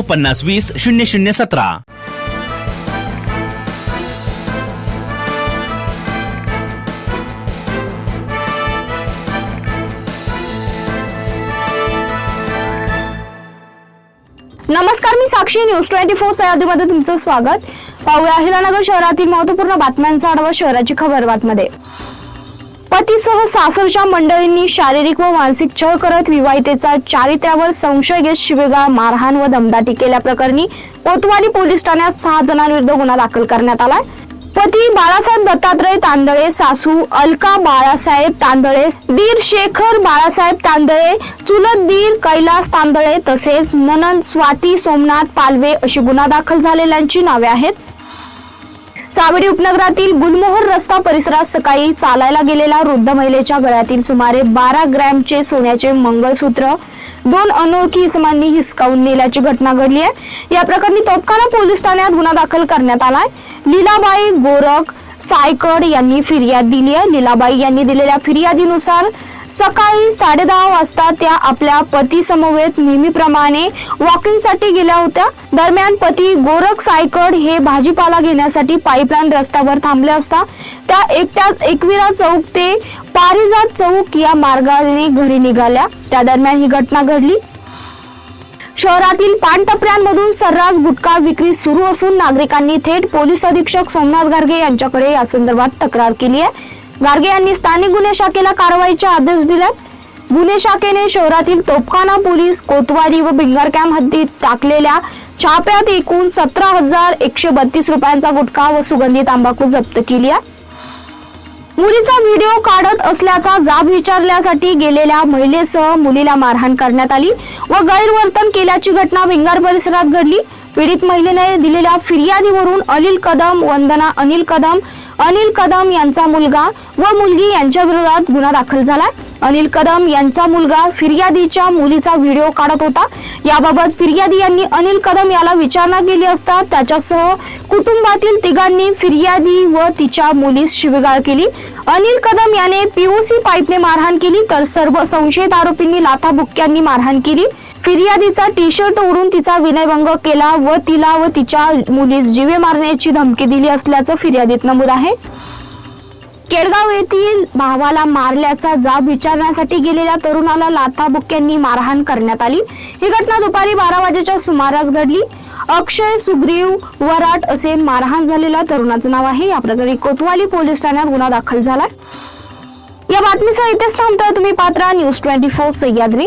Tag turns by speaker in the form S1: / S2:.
S1: पन्नास वीस शून्य शून्य सतरा.
S2: नमस्कार मी साक्षी. न्यूज ट्वेंटी फोर सह्याद्रीमध्ये तुमचं स्वागत. पाहूया अहिलानगर शहरातील महत्त्वपूर्ण बातम्यांचा आढावा शहराची खबर बातमध्ये पतीसह सासरच्या मंडळींनी शारीरिक व मानसिक छळ करत विवाहितेचा चारित्र्यावर संशय घेत शिवेगाळ मारहाण व दमदाटी केल्याप्रकरणी कोतवाली पोलीस ठाण्यात सहा जणांविरुद्ध गुन्हा दाखल करण्यात आलाय. पती बाळासाहेब दत्तात्रय तांदळे सासू अलका बाळासाहेब तांदळे दीर शेखर बाळासाहेब तांदळे चुलत दीर कैलास तांदळे तसेच ननन स्वाती सोमनाथ पालवे अशी गुन्हा दाखल झालेल्यांची नावे आहेत. चावडी उपनगरातील गुलमोहर रस्ता परिसरात सकाळी चालायला गेलेल्या वृद्ध महिलेच्या गळ्यातील सुमारे बारा ग्रॅमचे सोन्याचे मंगळसूत्र दोन अनोळखी इसमांनी हिसकावून नेल्याची घटना घडली आहे. या प्रकरणी तोपखाना पोलीस ठाण्यात गुन्हा दाखल करण्यात आलाय. लीलाबाई गोरख सायकड यांनी फिर्याद दिली आहे. लीलाबाई यांनी दिलेल्या फिर्यादीनुसार सकाळी साडेदहा वाजता त्या आपल्या पती समवेत नेहमीप्रमाणे वॉकिंगसाठी गेल्या होत्या. दरम्यान पती गोरख सायकड हे भाजीपाला घेण्यासाठी पाईपलाईन रस्त्यावर थांबले असता त्या एकट्याच एकविरा चौक ते पारिजात चौक या मार्गाने घरी निघाल्या. त्या दरम्यान ही घटना घडली. शहरातील पानटपऱ्यांमधून सर्रास गुटखा विक्री सुरू असून नागरिकांनी थेट पोलीस अधीक्षक सोमनाथ गार्गे यांच्याकडे या संदर्भात तक्रार केली आहे. गार्गे यांनी स्थानिक गुन्हे शाखेला कारवाईचे आदेश दिलेत गुन्हे शाखेने शहरातील तोपखाना पोलीस कोतवाली व भिंगार कॅम्प हद्दीत टाकलेल्या छाप्यात एकूण सतरा हजार एकशे बत्तीस रुपयांचा गुटखा व सुगंधी तंबाखू जप्त केली आहे. मुलीचा व्हिडिओ काढत असल्याचा जाब विचारल्यासाठी गेलेल्या महिलेसह मुलीला मारहाण करण्यात आली व गैरवर्तन केल्याची घटना भिंगार परिसरात घडली. पीडित महिलेने दिलेल्या फिर्यादीवरून अनिल कदम वंदना अनिल कदम अनिल कदम यांचा मुलगा व मुलगी यांच्या विरोधात गुन्हा दाखल झाला. अनिल कदम यांचा मुलगा फिर्यादीच्या मुलीचा व्हिडिओ काढत होता. याबाबत फिर्यादी यांनी अनिल कदम याला विचारणा केली असता त्याच्यासह कुटुंबातील तिघांनी फिर्यादी व तिच्या मुलीस शिवीगाळ केली. अनिल कदम याने पीओसी पाईपने मारहाण केली तर सर्व संशयित आरोपींनी लाथाबुक्क्यांनी मारहाण केली. फिर्यादीचा टी शर्ट ओढून तिचा विनयभंग केला व तिला व तिच्या मुलीस जीवे मारण्याची धमकी दिली असल्याचं फिर्यादीत नमूद आहे. केडगाव येथील भावाला मारल्याचा जाब विचारण्यासाठी गेलेल्या तरुणाला लाथाबुक्यांनी मारहाण करण्यात आली. ही घटना दुपारी बारा वाजेच्या सुमारास घडली. अक्षय सुग्रीव वराट असे मारहाण झालेल्या तरुणाचं नाव आहे. या प्रकरणी कोतवाली पोलीस ठाण्यात गुन्हा दाखल झाला या बातमीसह इथेच थांबतोय. तुम्ही पात्रा न्यूज ट्वेंटी फोर सह्याद्री.